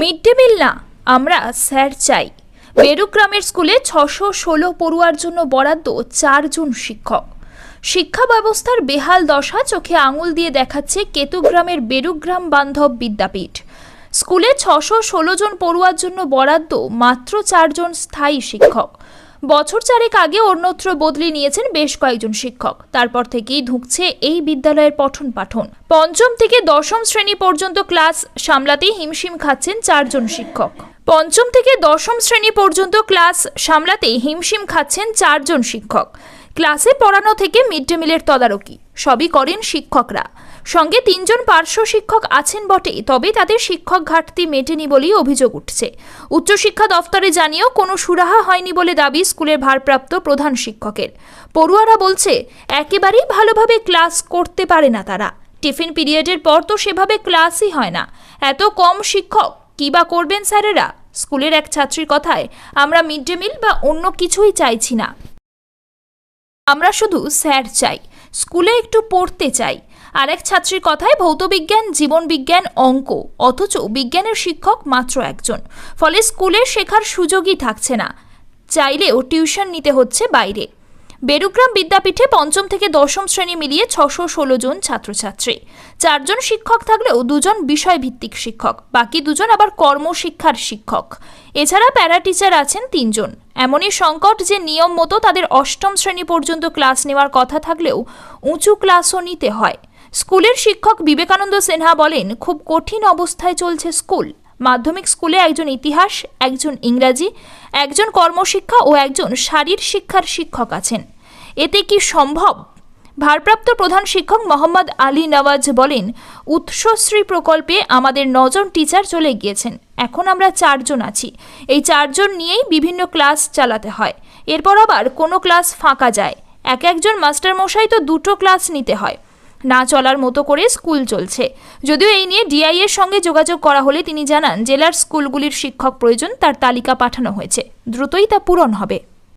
Mid day meal না, আমরা sir চাই। বেরুগ্রামের স্কুলে ছশো ষোলো পড়ুয়ার জন্য বরাদ্দ চারজন শিক্ষক। শিক্ষা ব্যবস্থার বেহাল দশা চোখে আঙুল দিয়ে দেখাচ্ছে কেতুগ্রামের বেরুগ্রাম বান্ধব বিদ্যাপীঠ। স্কুলে ছশো ষোলো জন পড়ুয়ার জন্য বরাদ্দ মাত্র চারজন স্থায়ী শিক্ষক। বছর চারেক আগে অন্যত্র বদলি নিয়েছেন বেশ কয়েকজন শিক্ষক। তারপর থেকেই ধুঁকছে এই বিদ্যালয়ের পঠন পাঠন। পঞ্চম থেকে দশম শ্রেণি পর্যন্ত ক্লাস সামলাতেই হিমশিম খাচ্ছেন চারজন শিক্ষক। পঞ্চম থেকে দশম শ্রেণি পর্যন্ত ক্লাস সামলাতেই হিমশিম খাচ্ছেন চারজন শিক্ষক। ক্লাসে পড়ানো থেকে মিড ডে মিলের তদারকি। সবই করেন শিক্ষকরা। সঙ্গে তিনজন পার্শ্ব শিক্ষক আছেন বটে তবে তাদের শিক্ষক ঘাটতি মেটেনি বলেই অভিযোগ উঠছে। উচ্চশিক্ষা দফতরে জানিয়েও কোনো সুরাহা হয়নি বলে দাবি স্কুলের ভারপ্রাপ্ত প্রধান শিক্ষকের। পড়ুয়ারা বলছে, একেবারেই ভালোভাবে ক্লাস করতে পারে না তারা। টিফিন পিরিয়ডের পর তো সেভাবে ক্লাসই হয় না। এত কম শিক্ষক, কী বা করবেন স্যারেরা? স্কুলের এক ছাত্রীর কথায়, আমরা মিড ডে মিল বা অন্য কিছুই চাইছি না। আমরা শুধু স্যার চাই, স্কুলে একটু পড়তে চাই। আর এক ছাত্রীর কথায় ভৌতবিজ্ঞান, জীবনবিজ্ঞান অঙ্ক, অথচ বিজ্ঞানের শিক্ষক মাত্র একজন। ফলে স্কুলে শেখার সুযোগই থাকছে না। চাইলেও টিউশন নিতে হচ্ছে বাইরে। বেরুগ্রাম বিদ্যাপীঠে পঞ্চম থেকে দশম শ্রেণি মিলিয়ে ছশো ষোলো জন ছাত্রছাত্রী। চারজন শিক্ষক থাকলেও দুজন বিষয়ভিত্তিক শিক্ষক, বাকি দুজন আবার কর্মশিক্ষার শিক্ষক। এছাড়া প্যারা টিচার আছেন তিনজন। এমনই সংকট যে নিয়ম মতো তাদের অষ্টম শ্রেণি পর্যন্ত ক্লাস নেওয়ার কথা থাকলেও উঁচু ক্লাসও নিতে হয়। স্কুলের শিক্ষক বিবেকানন্দ সিনহা বলেন, খুব কঠিন অবস্থায় চলছে স্কুল। মাধ্যমিক স্কুলে একজন ইতিহাস, একজন ইংরাজি, একজন কর্মশিক্ষা ও একজন শারীর শিক্ষার শিক্ষক আছেন। এতে কি সম্ভব? ভারপ্রাপ্ত প্রধান শিক্ষক মোহাম্মদ আলী নওয়াজ বলেন, উৎসশ্রী প্রকল্পে আমাদের নজন টিচার চলে গিয়েছেন। এখন আমরা চারজন আছি। এই চারজন নিয়েই বিভিন্ন ক্লাস চালাতে হয়। এরপর আবার কোনো ক্লাস ফাঁকা যায়। এক একজন মাস্টার মশাই তো দুটো ক্লাস নিতে হয়। না চলার মতো করে স্কুল চলছে। যদিও এই নিয়ে ডিআই এর সঙ্গে যোগাযোগ করা হলে তিনি জানান, জেলার স্কুলগুলির শিক্ষক প্রয়োজন, তার তালিকা পাঠানো হয়েছে। দ্রুতই তা পূরণ হবে।